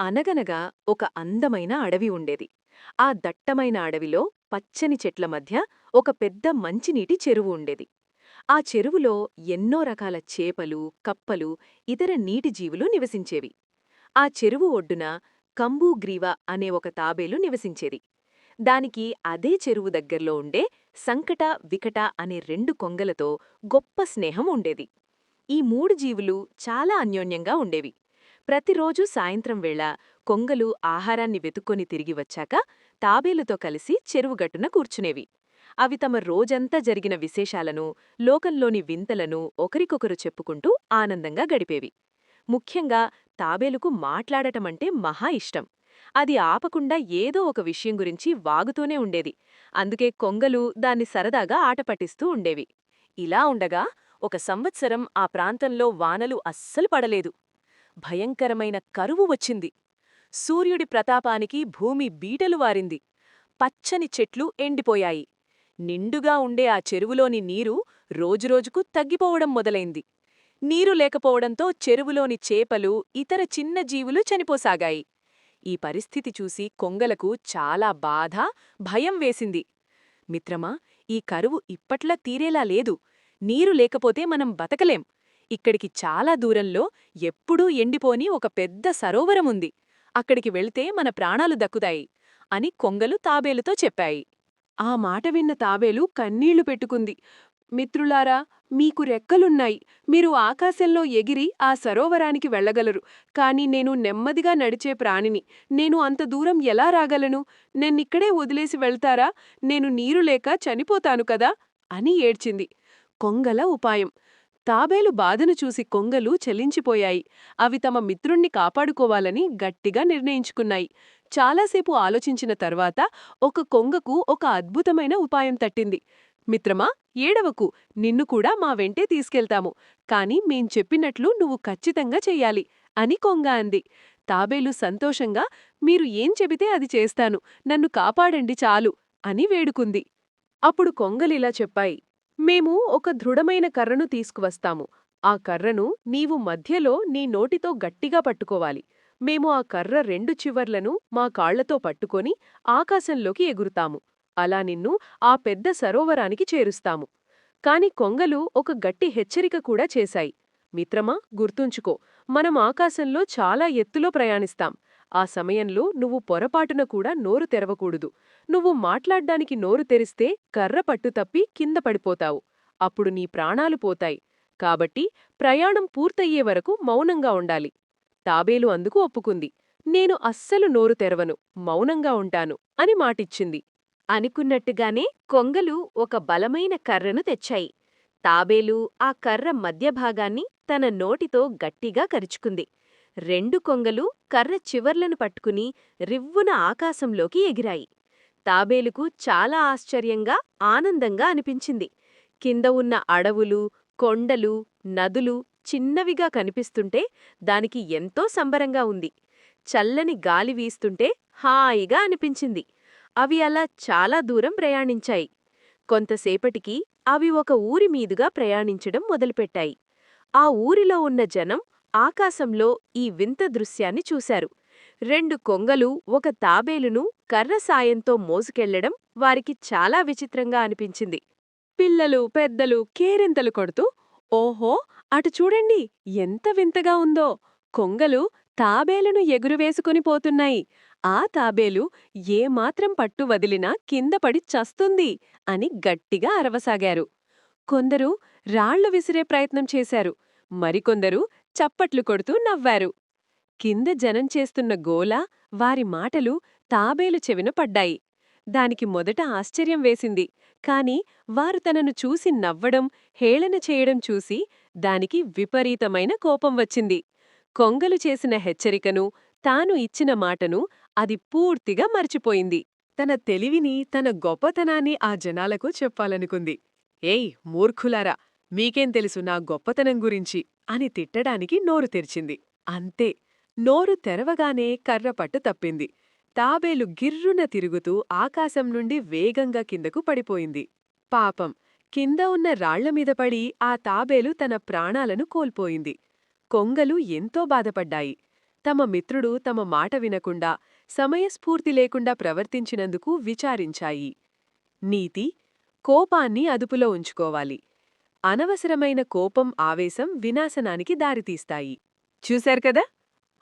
అనగనగా ఒక అందమైన అడవి ఉండేది. ఆ దట్టమైన అడవిలో పచ్చని చెట్ల మధ్య ఒక పెద్ద మంచినీటి చెరువు ఉండేది. ఆ చెరువులో ఎన్నో రకాల చేపలు కప్పలు ఇతర నీటి జీవులు నివసించేవి. ఆ చెరువు ఒడ్డున కంబూగ్రీవ అనే ఒక తాబేలు నివసించేది. దానికి అదే చెరువు దగ్గర్లో ఉండే సంకట వికట అనే రెండు కొంగలతో గొప్ప స్నేహం ఉండేది. ఈ మూడు జీవులు చాలా అన్యోన్యంగా ఉండేవి. ప్రతిరోజూ సాయంత్రం వేళ కొంగలు ఆహారాన్ని వెతుక్కొని తిరిగి వచ్చాక తాబేలుతో కలిసి చెరువుగట్టున కూర్చునేవి. అవి తమ రోజంతా జరిగిన విశేషాలను లోకంలోని వింతలను ఒకరికొకరు చెప్పుకుంటూ ఆనందంగా గడిపేవి. ముఖ్యంగా తాబేలుకు మాట్లాడటమంటే మహా ఇష్టం. అది ఆపకుండా ఏదో ఒక విషయం గురించి వాగుతూనే ఉండేది. అందుకే కొంగలు దాన్ని సరదాగా ఆటపట్టిస్తూ ఉండేవి. ఇలా ఉండగా ఒక సంవత్సరం ఆ ప్రాంతంలో వానలు అస్సలు పడలేదు. భయంకరమైన కరువు వచ్చింది. సూర్యుడి ప్రతాపానికి భూమి బీటలు వారింది. పచ్చని చెట్లు ఎండిపోయాయి. నిండుగా ఉండే ఆ చెరువులోని నీరు రోజురోజుకు తగ్గిపోవడం మొదలైంది. నీరు లేకపోవడంతో చెరువులోని చేపలు ఇతర చిన్న జీవులు చనిపోసాగాయి. ఈ పరిస్థితి చూసి కొంగలకు చాలా బాధ భయం వేసింది. మిత్రమా ఈ కరువు ఇప్పట్లా తీరేలా లేదు. నీరు లేకపోతే మనం బతకలేం. ఇక్కడికి చాలా దూరంలో ఎప్పుడూ ఎండిపోని ఒక పెద్ద సరోవరముంది. అక్కడికి వెళ్తే మన ప్రాణాలు దక్కుతాయి అని కొంగలు తాబేలుతో చెప్పాయి. ఆ మాట విన్న తాబేలు కన్నీళ్ళు పెట్టుకుంది. మిత్రులారా మీకు రెక్కలున్నాయి. మీరు ఆకాశంలో ఎగిరి ఆ సరోవరానికి వెళ్ళగలరు. కాని నేను నెమ్మదిగా నడిచే ప్రాణిని. నేను అంత దూరం ఎలా రాగలను? నెన్నిక్కడే వదిలేసి వెళ్తారా? నేను నీరు లేక చనిపోతాను కదా? అని ఏడ్చింది. కొంగల ఉపాయం. తాబేలు బాధను చూసి కొంగలు చెలించిపోయాయి. అవి తమ మిత్రుణ్ణి కాపాడుకోవాలని గట్టిగా నిర్ణయించుకున్నాయి. చాలాసేపు ఆలోచించిన తర్వాత ఒక కొంగకు ఒక అద్భుతమైన ఉపాయం తట్టింది. మిత్రమా ఏడవకు నిన్ను కూడా మా వెంటే తీసుకెళ్తాము. కాని మేం చెప్పినట్లు నువ్వు ఖచ్చితంగా చెయ్యాలి అని కొంగ అంది. తాబేలు సంతోషంగా మీరు ఏం చెబితే అది చేస్తాను. నన్ను కాపాడండి చాలు అని వేడుకుంది. అప్పుడు కొంగలిలా చెప్పాయి. మేము ఒక దృఢమైన కర్రను తీసుకువస్తాము. ఆ కర్రను నీవు మధ్యలో నీ నోటితో గట్టిగా పట్టుకోవాలి. మేము ఆ కర్ర రెండు చివర్లను మా కాళ్ళతో పట్టుకొని ఆకాశంలోకి ఎగురుతాము. అలా నిన్ను ఆ పెద్ద సరోవరానికి చేరుస్తాము. కాని కొంగలు ఒక గట్టి హెచ్చరిక కూడా చేశాయి. మిత్రమా గుర్తుంచుకో మనం ఆకాశంలో చాలా ఎత్తులో ప్రయాణిస్తాం. ఆ సమయంలో నువ్వు పొరపాటున కూడా నోరు తెరవకూడదు. నువ్వు మాట్లాడ్డానికి నోరు తెరిస్తే కర్ర పట్టు తప్పి కింద పడిపోతావు. అప్పుడు నీ ప్రాణాలు పోతాయి. కాబట్టి ప్రయాణం పూర్తయ్యే వరకు మౌనంగా ఉండాలి. తాబేలు అందుకు ఒప్పుకుంది. నేను అస్సలు నోరు తెరవను మౌనంగా ఉంటాను అని మాటిచ్చింది. అనుకున్నట్టుగానే కొంగలు ఒక బలమైన కర్రను తెచ్చాయి. తాబేలు ఆ కర్ర మధ్యభాగాన్ని తన నోటితో గట్టిగా కరుచుకుంది. రెండు కొంగలు కర్ర చివర్లను పట్టుకుని రివ్వున ఆకాశంలోకి ఎగిరాయి. తాబేలుకు చాలా ఆశ్చర్యంగా ఆనందంగా అనిపించింది. కింద ఉన్న అడవులు కొండలు నదులు చిన్నవిగా కనిపిస్తుంటే దానికి ఎంతో సంబరంగా ఉంది. చల్లని గాలి వీస్తుంటే హాయిగా అనిపించింది. అవి అలా చాలా దూరం ప్రయాణించాయి. కొంతసేపటికి అవి ఒక ఊరి మీదుగా ప్రయాణించడం మొదలుపెట్టాయి. ఆ ఊరిలో ఉన్న జనం ఆకాశంలో ఈ వింత దృశ్యాన్ని చూశారు. రెండు కొంగలు ఒక తాబేలును కర్ర సాయంతో మోసుకెళ్ళడం వారికి చాలా విచిత్రంగా అనిపించింది. పిల్లలు పెద్దలు కేరింతలు కొడుతూ ఓహో అటు చూడండి ఎంత వింతగా ఉందో! కొంగలు తాబేలును ఎగురువేసుకుని పోతున్నాయి. ఆ తాబేలు ఏమాత్రం పట్టు వదిలినా కిందపడి చస్తుంది అని గట్టిగా అరవసాగారు. కొందరు రాళ్ళు విసిరే ప్రయత్నం చేశారు. మరికొందరు చప్పట్లు కొడుతూ నవ్వారు. కింద జనం చేస్తున్న గోల వారి మాటలు తాబేలు చెవిన పడ్డాయి. దానికి మొదట ఆశ్చర్యం వేసింది. కాని వారు తనను చూసి నవ్వడం హేళన చేయడం చూసి దానికి విపరీతమైన కోపం వచ్చింది. కొంగలు చేసిన హెచ్చరికను తాను ఇచ్చిన మాటను అది పూర్తిగా మర్చిపోయింది. తన తెలివిని తన గొప్పతనాన్ని ఆ జనాలకు చెప్పాలనుకుంది. ఏయ్ మూర్ఖులారా! మీకేం తెలుసు నా గొప్పతనం గురించి అని తిట్టడానికి నోరు తెరిచింది. అంతే నోరు తెరవగానే కర్రపట్టు తప్పింది. తాబేలు గిర్రున తిరుగుతూ ఆకాశం నుండి వేగంగా కిందకు పడిపోయింది. పాపం కింద ఉన్న రాళ్ళమీద పడి ఆ తాబేలు తన ప్రాణాలను కోల్పోయింది. కొంగలు ఎంతో బాధపడ్డాయి. తమ మిత్రుడు తమ మాట వినకుండా సమయస్ఫూర్తి లేకుండా ప్రవర్తించినందుకు విచారించాయి. నీతి కోపాన్ని అదుపులో ఉంచుకోవాలి. అనవసరమైన కోపం ఆవేశం వినాశనానికి దారితీస్తాయి. చూశారు కదా?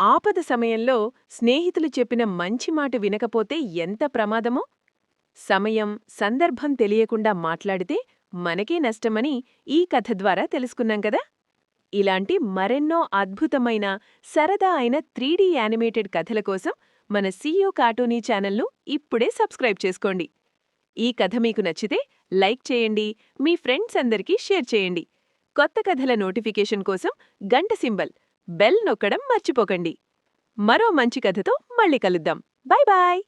ఆపద సమయంలో స్నేహితులు చెప్పిన మంచి మాట వినకపోతే ఎంత ప్రమాదమో? సమయం సందర్భం తెలియకుండా మాట్లాడితే మనకే నష్టమని ఈ కథ ద్వారా తెలుసుకున్నాం కదా? ఇలాంటి మరెన్నో అద్భుతమైన సరదా అయిన త్రీడీ యానిమేటెడ్ కథల కోసం మన సీయో కార్టూనీ ఛానల్ను ఇప్పుడే సబ్స్క్రైబ్ చేసుకోండి. ఈ కథ మీకు నచ్చితే లైక్ చేయండి మీ ఫ్రెండ్స్ అందరికీ షేర్ చేయండి. కొత్త కథల నోటిఫికేషన్ కోసం గంట సింబల్ బెల్ నొక్కడం మర్చిపోకండి. మరో మంచి కథతో మళ్ళీ కలుద్దాం. Bye bye!